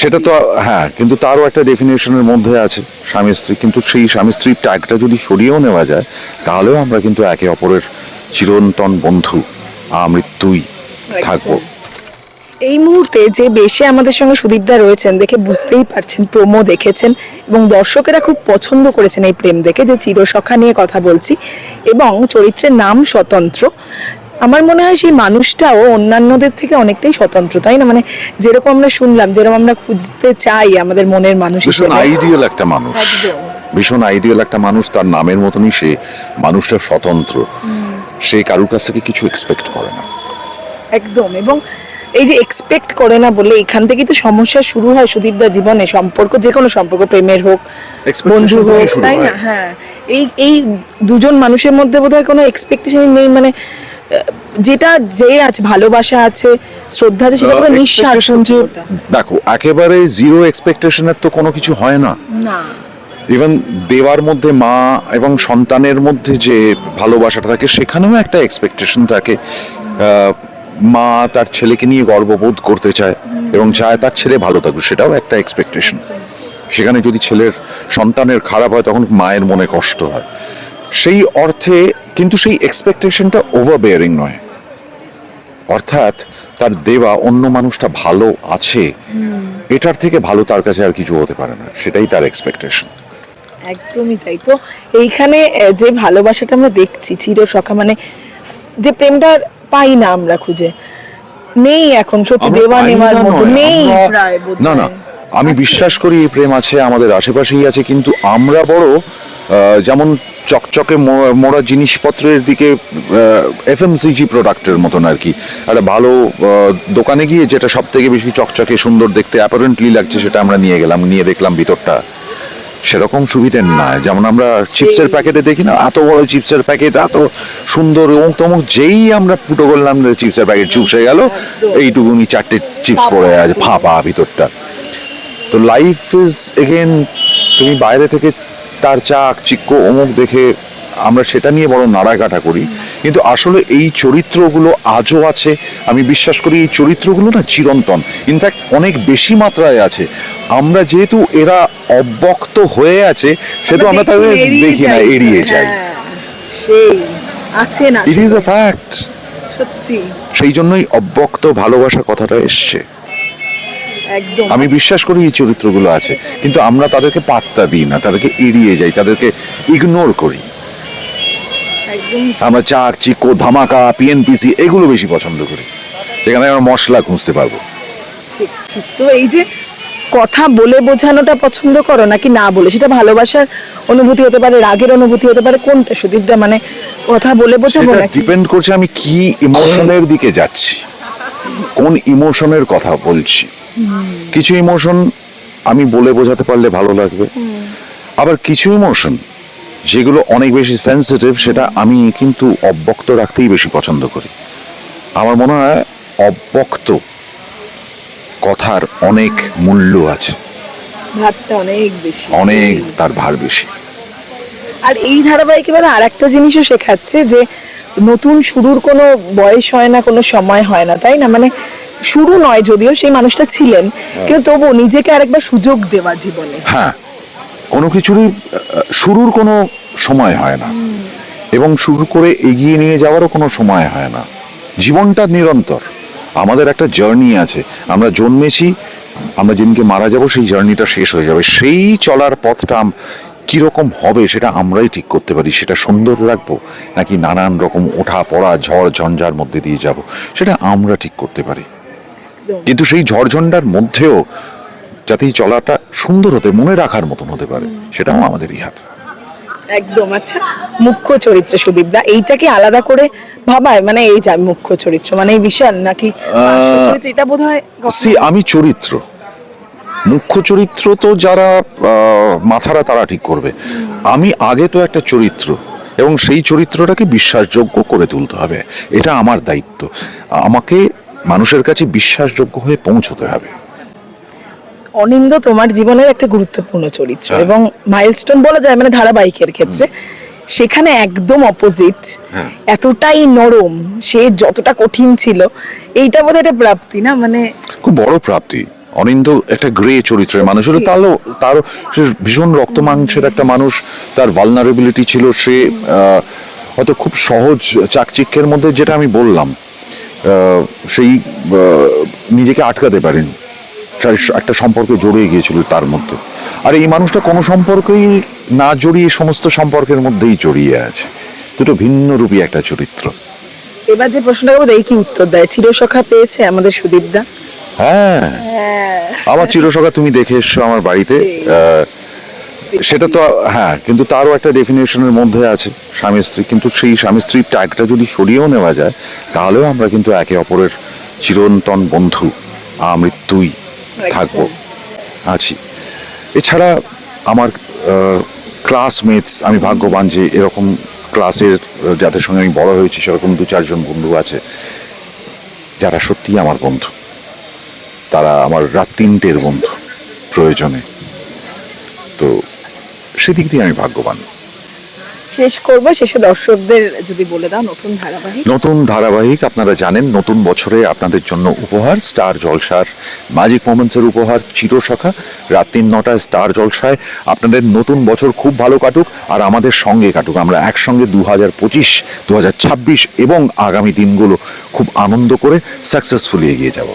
সেটা তো হ্যাঁ কিন্তু তারও একটা ডেফিনেশনের মধ্যে আছে স্বামী স্ত্রী। কিন্তু সেই স্বামী স্ত্রীর ট্যাগটা যদি সরিয়েও নেওয়া যায় তাহলেও আমরা কিন্তু একে অপরের চিরন্তন বন্ধু আমৃত্যুই থাকব। এই মুহূর্তে যে বেশে আমাদের সঙ্গে সুদীপদা রয়েছেন দেখে বুঝতেই পারছেন প্রোমো দেখেছেন এবং দর্শকেরা খুব পছন্দ করেছেন এই প্রেম দেখে যে চিরসখা নিয়ে কথা বলছি এবং চরিত্রের নাম স্বতন্ত্র। আমার মনে হয় সেই মানুষটাও অন্যান্যদের থেকে অনেকটাই স্বতন্ত্র তাই না? মানে যেরকম আমরা শুনলাম যেরকম আমরা খুঁজতে চাই আমাদের মনের মানুষ ভীষণ আইডিয়াল একটা মানুষ। ভীষণ আইডিয়াল একটা মানুষ তার নামের মতনই সে মানুষটা স্বতন্ত্র। সে কারুর কাছ থেকে কিছু এক্সপেক্ট করে না। একদম এবং এই যে এক্সপেক্ট করে না বলে এখান থেকে তো সমস্যা শুরু হয় সুদীপদার জীবনে সম্পর্ক যে কোনো সম্পর্ক প্রেমের হোক বন্ধু হোক তাই না? হ্যাঁ। এই এই দুজন মানুষের মধ্যে বোধহয় কোনো এক্সপেকটেশন নেই মানে যেটা যে আছে ভালোবাসা আছে শ্রদ্ধা আছে সেটা পুরো নিঃস্বার্থ Expectation যে দেখো একেবারে জিরো এক্সপেকটেশনের তো কোনো কিছু হয় না। না। ইভেন দেওয়ার মধ্যে মা এবং সন্তানের মধ্যে যে ভালোবাসাটা থাকে সেখানেও একটা এক্সপেকটেশন থাকে। মা তার ছেলেকে নিয়ে গর্ববোধ করতে চায় এবং চায় তার ছেলে ভালো থাকুক সেটাও একটা এক্সপেকটেশন সেখানে যদি ছেলের সন্তানের খারাপ হয় তখন মায়ের মনে কষ্ট হয়। সেই অর্থে কিন্তু সেই এক্সপেকটেশনটা ওভার বেয়ারিং নয়। অর্থাৎ তার দেওয়া অন্য মানুষটা ভালো আছে এটার থেকে ভালো তার কাছে আর কিছু হতে পারে না সেটাই তার এক্সপেকটেশন একদমই তাই তো। এইখানে যে ভালোবাসাটা আমরা দেখছি চিরসখা মানে যে প্রেমটা পাই না আমরা খুঁজে নেই এখন সত্যি দেওয়া নেওয়ার মতো নেই। না না আমি বিশ্বাস করি এই প্রেম আছে আমাদের আশেপাশেই আছে কিন্তু আমরা বড় যেমন চকচকে মোড়া জিনিসপত্রের দিকে এফএমসিজি প্রোডাক্টের মতন আর কি। একটা ভালো দোকানে গিয়ে যেটা সব থেকে বেশি চকচকে সুন্দর দেখতে অ্যাপারেন্টলি লাগছে সেটা আমরা নিয়ে গেলাম নিয়ে দেখলাম ভিতরটা। সেরকম সুবিধের নয় যেমন আমরা চিপসের প্যাকেটে দেখি না এত বড় চিপসের প্যাকেট এত সুন্দর এবং তমুক যেই আমরা ফুটো করলাম চিপসের প্যাকেট চুপসে গেল এইটুকুনি চারটে চিপস পড়ে আছে ফাঁপা ভিতরটা। তো লাইফ ইজ এগেন তুমি বাইরে থেকে তার চাক চিক্ক অমুক দেখে আমরা সেটা নিয়ে বড় নাড়াঘাটা করি। কিন্তু আসলে এই চরিত্রগুলো আজও আছে। আমি বিশ্বাস করি এই চরিত্রগুলো না চিরন্তন। ইনফ্যাক্ট অনেক বেশি মাত্রায় আছে। আমরা যেহেতু এরা অব্যক্ত হয়ে আছে সেহেতু আমরা তাদের দেখি, না এড়িয়ে যাই। সেই আছে না ইট ইজ আ ফ্যাক্ট সত্যি। সেই জন্যই অব্যক্ত ভালোবাসা কথাটা এসছে। আমি বিশ্বাস করি এই চরিত্রগুলো আছে কিন্তু আমরা তাদেরকে পাত্তা দিই না তাদেরকে এড়িয়ে যাই তাদেরকে ইগনোর করি। আমরা চাক চিকো ধামাকা পিএনপিসি এগুলো বেশি পছন্দ করি যেখানে আমরা মশলা খুঁজতে পারব। তো এই যে কথা বলে বোঝানোটা পছন্দ করো নাকি না বলে? সেটা ভালোবাসার অনুভূতি হতে পারে রাগের অনুভূতি হতে পারে কোনটা? সুদীপদা মানে কথা বলে বোঝাবো নাকি? ডিপেন্ড করছে আমি কি ইমোশনের দিকে যাচ্ছি কোন ইমোশনের কথা বলছি। কিছু ইমোশন আমি বলে বোঝাতে পারলে ভালো লাগবে। আবার কিছু ইমোশন যেগুলো অনেক বেশি সেন্সিটিভ সেটা আমি কিন্তু অব্যক্ত রাখতেই বেশি পছন্দ করি। আমার মনে হয় অব্যক্ত কথার অনেক মূল্য আছে। ভাতটা অনেক বেশি। অনেক তার ভার বেশি। আর এই ধারাবাহিকে মানে আর একটা জিনিসও শেখাচ্ছে যে নতুন শুরুর কোনো বয়স হয় না কোনো সময় হয় না তাই না? মানে শুরু নয় যদিও সেই মানুষটা ছিলেন। কিন্তু তবু নিজেকে আরেকবার সুযোগ দেওয়া জীবনে। হ্যাঁ কোনো কিছুরই শুরুর কোনো সময় হয় না। এবং শুরু করে এগিয়ে নিয়ে যাওয়ারও কোনো সময় হয় না। জীবনটা নিরন্তর। আমাদের একটা জার্নি আছে। আমরা জন্মেছি আমরা যেদিনকে মারা যাব সেই জার্নিটা শেষ হয়ে যাবে। সেই চলার পথটা কীরকম হবে সেটা আমরাই ঠিক করতে পারি। সেটা সুন্দর রাখব নাকি নানান রকম ওঠা পড়া ঝড় ঝঞ্ঝার মধ্যে দিয়ে যাব সেটা আমরা ঠিক করতে পারি। কিন্তু সেই ঝড়ঝণ্ডার মধ্যেও যাতে এই চলাটা সুন্দর হতে মনে রাখার মতন হতে পারে সেটাও আমাদেরই হাত। একদম। আচ্ছা মুখ্য চরিত্র সুদীপ দা এইটাকে আলাদা করে ভাবায়? মানে এই যে মুখ্য চরিত্র মানে এই বিশাল নাকি এটা বোধ হয় আমি চরিত্র। মুখ্য চরিত্র তো যারা মাথারা তারা ঠিক করবে। আমি আগে তো একটা চরিত্র এবং সেই চরিত্রটাকে বিশ্বাসযোগ্য করে তুলতে হবে। এটা আমার দায়িত্ব। আমাকে মানুষের কাছে বিশ্বাসযোগ্য হয়ে পৌঁছতে হবে। অনিন্দ তোমার জীবনের একটা গুরুত্বপূর্ণ চরিত্র হ্যাঁ। এবং মাইলস্টোন বলা যায় মানে ধারাবাহিকের ক্ষেত্রে সেখানে একদম অপোজিট হ্যাঁ। এতটাই নরম সে যতটা কঠিন ছিল এইটা বোধহয় একটা প্রাপ্তি না? মানে খুব বড় প্রাপ্তি। অনিন্দ একটা গ্রে চরিত্রের মানুষ। হলো তারও সে ভীষণ রক্ত মাংসের একটা মানুষ। তার ভালনারেবিলিটি ছিল সে হয়তো খুব সহজ চাকচিক্যের মধ্যে যেটা আমি বললাম। সেই নিজেকে আটকাতে পারেনি। একটা সম্পর্কে জড়িয়ে গিয়েছিল তার মধ্যে। আর এই মানুষটা কোনো সম্পর্কেই না জড়িয়ে সমস্ত সম্পর্কের মধ্যেই জড়িয়ে আছে। দুটো ভিন্ন রূপী একটা চরিত্র। এবার যে প্রশ্নটা করব এই কি উত্তর দেয়। চিরসখা পেয়েছে আমাদের সুদীপদা হ্যাঁ। আমার চিরসখা তুমি দেখে এসছো আমার বাড়িতে। আহ, সেটা তো হ্যাঁ কিন্তু তারও একটা ডেফিনেশনের মধ্যে আছে স্বামী স্ত্রী। কিন্তু সেই স্বামী স্ত্রীর ট্যাগটা যদি সরিয়েও নেওয়া যায় তাহলেও আমরা কিন্তু একে অপরের চিরন্তন বন্ধু আমৃত্যুই থাকব আছি। এছাড়া আমার ক্লাসমেটস আমি ভাগ্যবান যে এরকম ক্লাসের যাদের সঙ্গে আমি বড় হয়েছি সেরকম দু চারজন বন্ধু আছে যারা সত্যিই আমার বন্ধু। তারা আমার রাত তিনটের বন্ধু প্রয়োজনে। সেদিক দিয়ে আমি ভাগ্যবান। শেষ করব শেষে দর্শকদের যদি বলে দাও নতুন ধারাবাহিক। নতুন ধারাবাহিক আপনারা জানেন নতুন বছরে আপনাদের জন্য উপহার স্টার জলসার ম্যাজিক মোমেন্টসের উপহার চিরসখা রাত তিন নটায় স্টার জলসায়। আপনাদের নতুন বছর খুব ভালো কাটুক আর আমাদের সঙ্গে কাটুক। আমরা একসঙ্গে দু হাজার পঁচিশ দু হাজার ছাব্বিশ এবং আগামী দিনগুলো খুব আনন্দ করে সাকসেসফুলি এগিয়ে যাব।